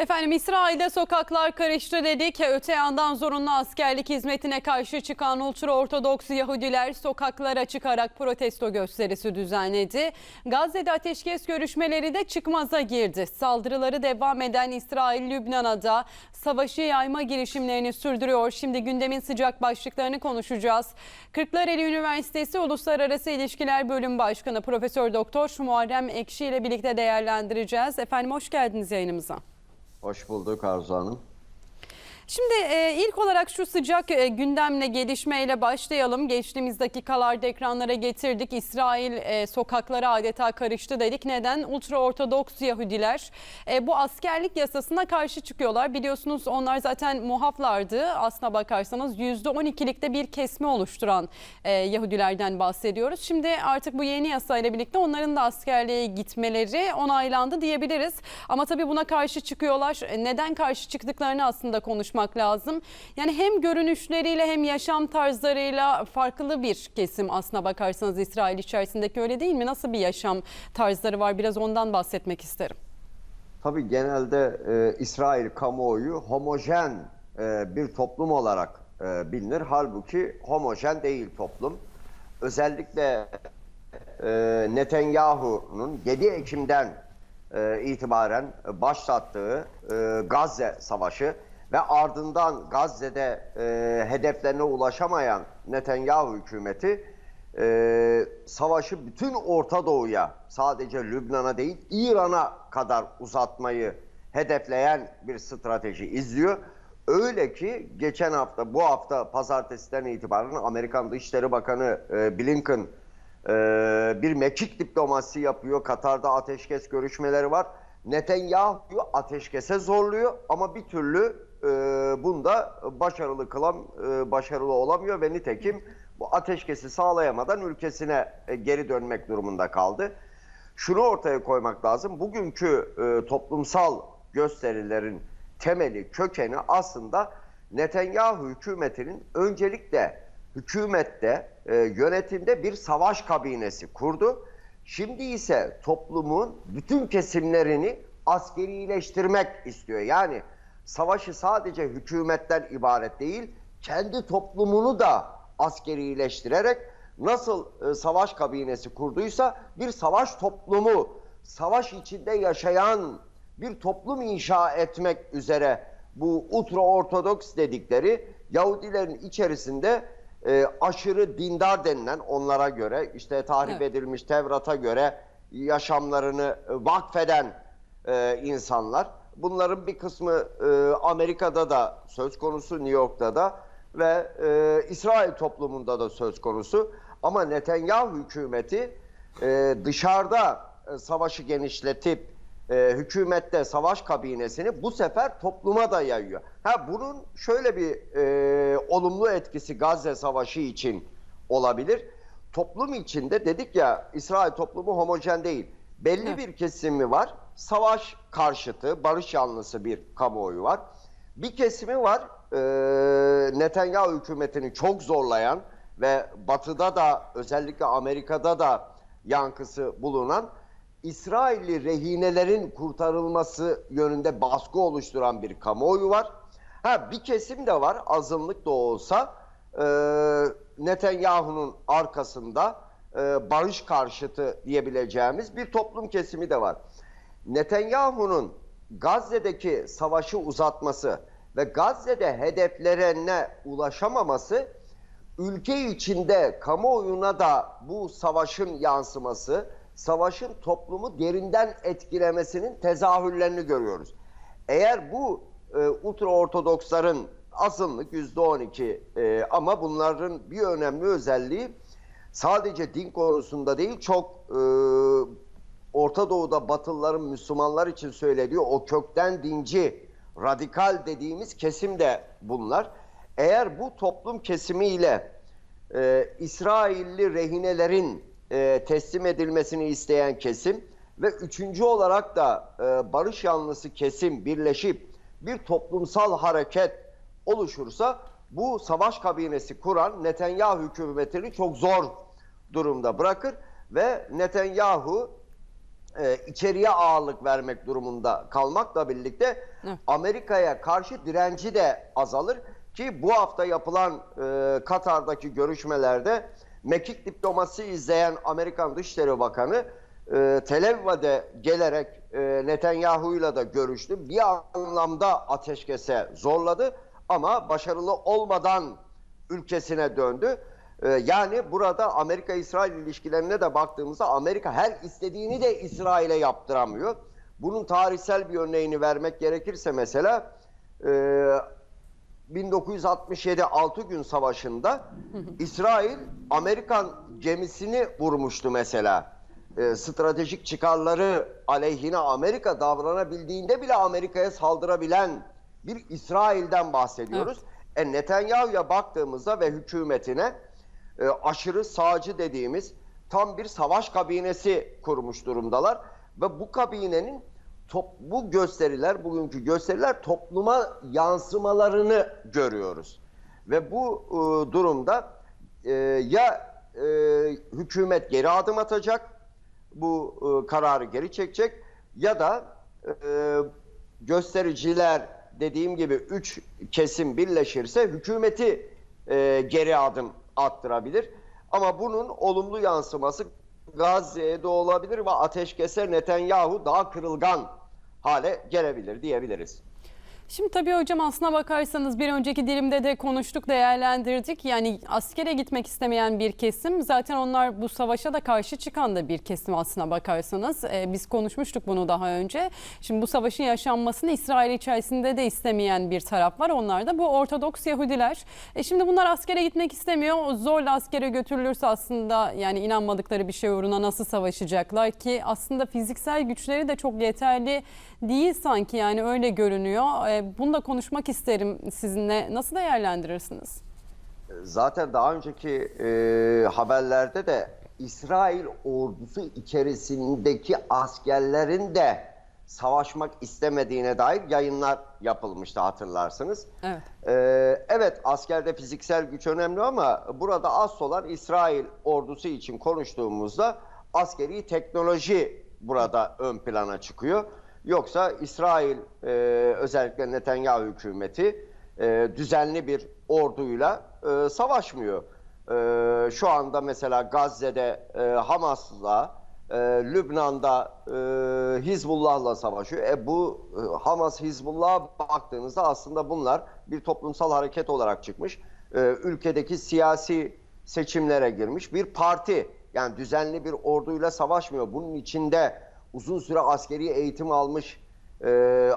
Efendim İsrail'de sokaklar karıştı dedik. Öte yandan zorunlu askerlik hizmetine karşı çıkan ultraortodoks Yahudiler sokaklara çıkarak protesto gösterisi düzenledi. Gazze'de ateşkes görüşmeleri de çıkmaza girdi. Saldırıları devam eden İsrail Lübnan'a da savaşı yayma girişimlerini sürdürüyor. Şimdi gündemin sıcak başlıklarını konuşacağız. Kırklareli Üniversitesi Uluslararası İlişkiler Bölüm Başkanı Profesör Doktor Muharrem Ekşi ile birlikte değerlendireceğiz. Efendim hoş geldiniz yayınımıza. Hoş bulduk Arzu Hanım. Şimdi e, ilk olarak şu sıcak e, gündemle gelişmeyle başlayalım. Geçtiğimiz dakikalarda ekranlara getirdik. İsrail e, sokaklara adeta karıştı dedik. Neden? Ultraortodoks Yahudiler e, bu askerlik yasasına karşı çıkıyorlar. Biliyorsunuz onlar zaten muhaflardı. Aslına bakarsanız %12'likte bir kesme oluşturan Yahudilerden bahsediyoruz. Şimdi artık bu yeni yasayla birlikte onların da askerliğe gitmeleri onaylandı diyebiliriz. Ama tabii buna karşı çıkıyorlar. Neden karşı çıktıklarını aslında konuşmak lazım. Yani hem görünüşleriyle hem yaşam tarzlarıyla farklı bir kesim aslına bakarsanız İsrail içerisindeki öyle değil mi? Nasıl bir yaşam tarzları var? Biraz ondan bahsetmek isterim. Tabii genelde e, İsrail kamuoyu homojen e, bir toplum olarak e, bilinir. Halbuki homojen değil toplum. Özellikle e, Netanyahu'nun 7 Ekim'den e, itibaren başlattığı e, Gazze Savaşı ve ardından Gazze'de e, hedeflerine ulaşamayan Netanyahu hükümeti e, savaşı bütün Orta Doğu'ya sadece Lübnan'a değil İran'a kadar uzatmayı hedefleyen bir strateji izliyor. Öyle ki geçen hafta bu hafta pazartesiden itibaren Amerikan Dışişleri Bakanı e, Blinken e, bir mekik diplomasi yapıyor. Katar'da ateşkes görüşmeleri var. Netanyahu'yu ateşkese zorluyor ama bir türlü e, bunda başarılı kılan e, başarılı olamıyor ve nitekim bu ateşkesi sağlayamadan ülkesine e, geri dönmek durumunda kaldı. Şunu ortaya koymak lazım. Bugünkü e, toplumsal gösterilerin temeli, kökeni aslında Netanyahu hükümetinin öncelikle hükümette, e, yönetimde bir savaş kabinesi kurdu. Şimdi ise toplumun bütün kesimlerini askerileştirmek istiyor. Yani savaşı sadece hükümetten ibaret değil, kendi toplumunu da askerileştirerek nasıl e, savaş kabinesi kurduysa bir savaş toplumu, savaş içinde yaşayan bir toplum inşa etmek üzere bu ultra ortodoks dedikleri Yahudilerin içerisinde e, aşırı dindar denilen onlara göre işte tahrip Evet. edilmiş Tevrat'a göre yaşamlarını e, vakfeden e, insanlar. Bunların bir kısmı e, Amerika'da da söz konusu, New York'ta da ve e, İsrail toplumunda da söz konusu. Ama Netanyahu hükümeti e, dışarıda e, savaşı genişletip e, hükümette savaş kabinesini bu sefer topluma da yayıyor. Ha bunun şöyle bir e, olumlu etkisi Gazze Savaşı için olabilir. Toplum içinde dedik ya İsrail toplumu homojen değil. Belli Evet. bir kesimi var. Savaş karşıtı, barış yanlısı bir kamuoyu var. Bir kesimi var. E, Netanyahu hükümetini çok zorlayan ve Batı'da da özellikle Amerika'da da yankısı bulunan İsrailli rehinelerin kurtarılması yönünde baskı oluşturan bir kamuoyu var. Ha bir kesim de var azınlık da olsa e, Netanyahu'nun arkasında e, barış karşıtı diyebileceğimiz bir toplum kesimi de var. Netanyahu'nun Gazze'deki savaşı uzatması ve Gazze'de hedeflerine ulaşamaması ülke içinde kamuoyuna da bu savaşın yansıması, savaşın toplumu derinden etkilemesinin tezahürlerini görüyoruz. Eğer bu e, ultraortodoksların azınlık yüzde on iki e, ama bunların bir önemli özelliği sadece din konusunda değil çok e, Orta Doğu'da Batılıların Müslümanlar için söylediği o kökten dinci, radikal dediğimiz kesim de bunlar. Eğer bu toplum kesimiyle e, İsrailli rehinelerin e, teslim edilmesini isteyen kesim ve üçüncü olarak da e, barış yanlısı kesim birleşip bir toplumsal hareket oluşursa bu savaş kabinesi kuran Netanyahu hükümetini çok zor durumda bırakır ve Netanyahu e, içeriye ağırlık vermek durumunda kalmakla birlikte. Amerika'ya karşı direnci de azalır ki bu hafta yapılan e, Katar'daki görüşmelerde mekik diplomasi izleyen Amerikan Dışişleri Bakanı e, Tel Aviv'e gelerek e, Netanyahu'yla da görüştü. Bir anlamda ateşkese zorladı ama başarılı olmadan ülkesine döndü. Ee, yani burada Amerika-İsrail ilişkilerine de baktığımızda Amerika her istediğini de İsrail'e yaptıramıyor. Bunun tarihsel bir örneğini vermek gerekirse mesela e, 1967 6 gün savaşında İsrail Amerikan gemisini vurmuştu mesela. E, stratejik çıkarları aleyhine Amerika davranabildiğinde bile Amerika'ya saldırabilen bir İsrail'den bahsediyoruz. E, Netanyahu'ya baktığımızda ve hükümetine e, aşırı sağcı dediğimiz tam bir savaş kabinesi kurmuş durumdalar. Ve bu kabinenin top, bu gösteriler, bugünkü gösteriler topluma yansımalarını görüyoruz. Ve bu e, durumda e, ya e, hükümet geri adım atacak, bu e, kararı geri çekecek ya da e, göstericiler dediğim gibi üç kesim birleşirse hükümeti e, geri adım attırabilir. Ama bunun olumlu yansıması Gazze'ye de olabilir ve ateşkese Netanyahu daha kırılgan hale gelebilir diyebiliriz. Şimdi tabii hocam aslına bakarsanız bir önceki dilimde de konuştuk, değerlendirdik. Yani askere gitmek istemeyen bir kesim. Zaten onlar bu savaşa da karşı çıkan da bir kesim aslına bakarsanız. Ee, biz konuşmuştuk bunu daha önce. Şimdi bu savaşın yaşanmasını İsrail içerisinde de istemeyen bir taraf var. Onlar da bu Ortodoks Yahudiler. E şimdi bunlar askere gitmek istemiyor. Zorla askere götürülürse aslında yani inanmadıkları bir şey uğruna nasıl savaşacaklar ki aslında fiziksel güçleri de çok yeterli değil sanki yani öyle görünüyor. Ee, bunu da konuşmak isterim sizinle. Nasıl değerlendirirsiniz? Zaten daha önceki e, haberlerde de İsrail ordusu içerisindeki askerlerin de savaşmak istemediğine dair yayınlar yapılmıştı hatırlarsınız. Evet. Ee, evet askerde fiziksel güç önemli ama burada asıl olan İsrail ordusu için konuştuğumuzda askeri teknoloji burada ön plana çıkıyor. Yoksa İsrail e, özellikle Netanyahu hükümeti e, düzenli bir orduyla e, savaşmıyor. E, şu anda mesela Gazze'de e, Hamas'la, e, Lübnan'da e, Hizbullah'la savaşıyor. E, bu e, Hamas Hizbullah'a baktığınızda aslında bunlar bir toplumsal hareket olarak çıkmış. E, ülkedeki siyasi seçimlere girmiş bir parti. Yani düzenli bir orduyla savaşmıyor. Bunun içinde uzun süre askeri eğitim almış e,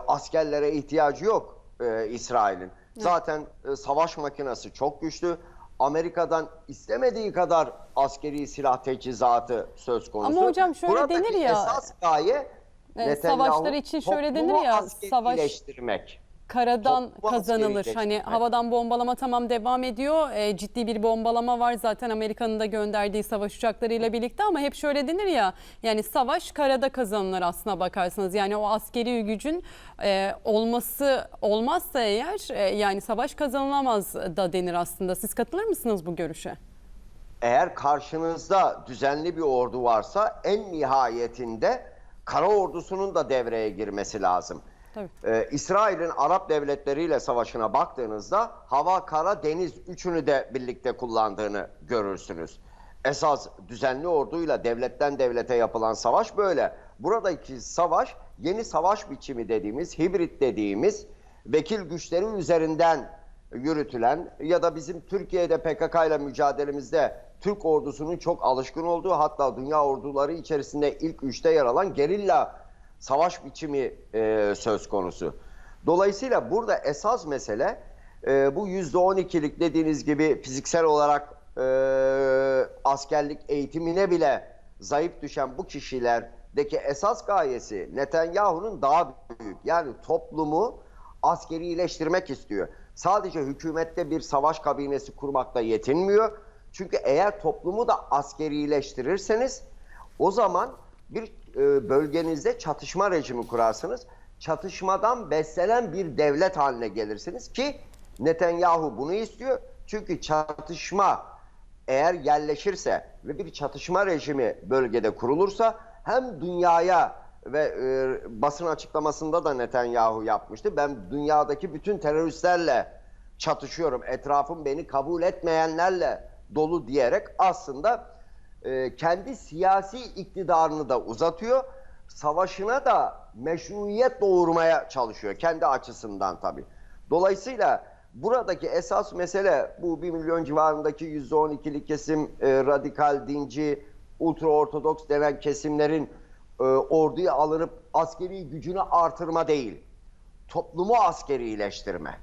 askerlere ihtiyacı yok e, İsrail'in. Zaten e, savaş makinesi çok güçlü. Amerika'dan istemediği kadar askeri silah teçhizatı söz konusu. Ama hocam şöyle Buradaki denir ya, Esas gaye e, Netanyahu savaşlar için şöyle denir ya, savaş-. Karadan Toplu kazanılır. askeri Hani geçirmek. havadan bombalama tamam devam ediyor. E, ciddi bir bombalama var zaten Amerika'nın da gönderdiği savaş uçaklarıyla birlikte ama hep şöyle denir ya yani savaş karada kazanılır aslına bakarsanız. Yani o askeri gücün e, olması olmazsa eğer e, yani savaş kazanılamaz da denir aslında. Siz katılır mısınız bu görüşe? Eğer karşınızda düzenli bir ordu varsa en nihayetinde kara ordusunun da devreye girmesi lazım. Ee, İsrail'in Arap devletleriyle savaşına baktığınızda hava, kara, deniz üçünü de birlikte kullandığını görürsünüz. Esas düzenli orduyla devletten devlete yapılan savaş böyle. Buradaki savaş yeni savaş biçimi dediğimiz, hibrit dediğimiz vekil güçleri üzerinden yürütülen ya da bizim Türkiye'de PKK ile mücadelemizde Türk ordusunun çok alışkın olduğu hatta dünya orduları içerisinde ilk üçte yer alan gerilla savaş biçimi e, söz konusu. Dolayısıyla burada esas mesele e, bu %12'lik dediğiniz gibi fiziksel olarak e, askerlik eğitimine bile zayıf düşen bu kişilerdeki esas gayesi Netanyahu'nun daha büyük. Yani toplumu askerileştirmek istiyor. Sadece hükümette bir savaş kabinesi kurmakla yetinmiyor. Çünkü eğer toplumu da askerileştirirseniz o zaman bir e, bölgenizde çatışma rejimi kurarsınız. Çatışmadan beslenen bir devlet haline gelirsiniz ki Netanyahu bunu istiyor. Çünkü çatışma eğer yerleşirse ve bir çatışma rejimi bölgede kurulursa hem dünyaya ve e, basın açıklamasında da Netanyahu yapmıştı. Ben dünyadaki bütün teröristlerle çatışıyorum. Etrafım beni kabul etmeyenlerle dolu diyerek aslında e, kendi siyasi iktidarını da uzatıyor. Savaşına da meşruiyet doğurmaya çalışıyor kendi açısından tabii. Dolayısıyla buradaki esas mesele bu 1 milyon civarındaki %12'lik kesim e, radikal dinci, ultraortodoks denen kesimlerin e, orduya alınıp askeri gücünü artırma değil. Toplumu askerileştirme.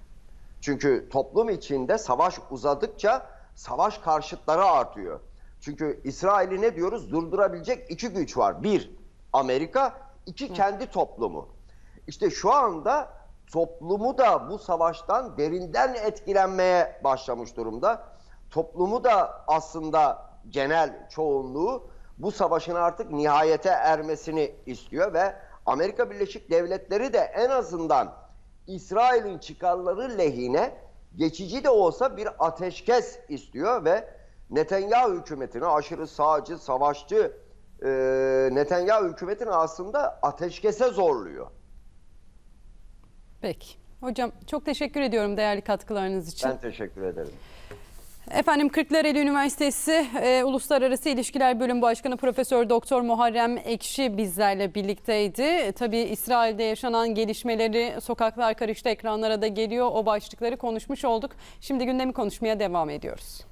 Çünkü toplum içinde savaş uzadıkça savaş karşıtları artıyor. Çünkü İsrail'i ne diyoruz? Durdurabilecek iki güç var. Bir, Amerika. iki kendi toplumu. İşte şu anda toplumu da bu savaştan derinden etkilenmeye başlamış durumda. Toplumu da aslında genel çoğunluğu bu savaşın artık nihayete ermesini istiyor ve Amerika Birleşik Devletleri de en azından İsrail'in çıkarları lehine geçici de olsa bir ateşkes istiyor ve Netanyahu hükümetini aşırı sağcı, savaşçı e, Netanyahu hükümetini aslında ateşkese zorluyor. Peki. Hocam çok teşekkür ediyorum değerli katkılarınız için. Ben teşekkür ederim. Efendim Kırklareli Üniversitesi e, Uluslararası İlişkiler Bölüm Başkanı Profesör Doktor Muharrem Ekşi bizlerle birlikteydi. E, tabii İsrail'de yaşanan gelişmeleri sokaklar karıştı ekranlara da geliyor. O başlıkları konuşmuş olduk. Şimdi gündemi konuşmaya devam ediyoruz.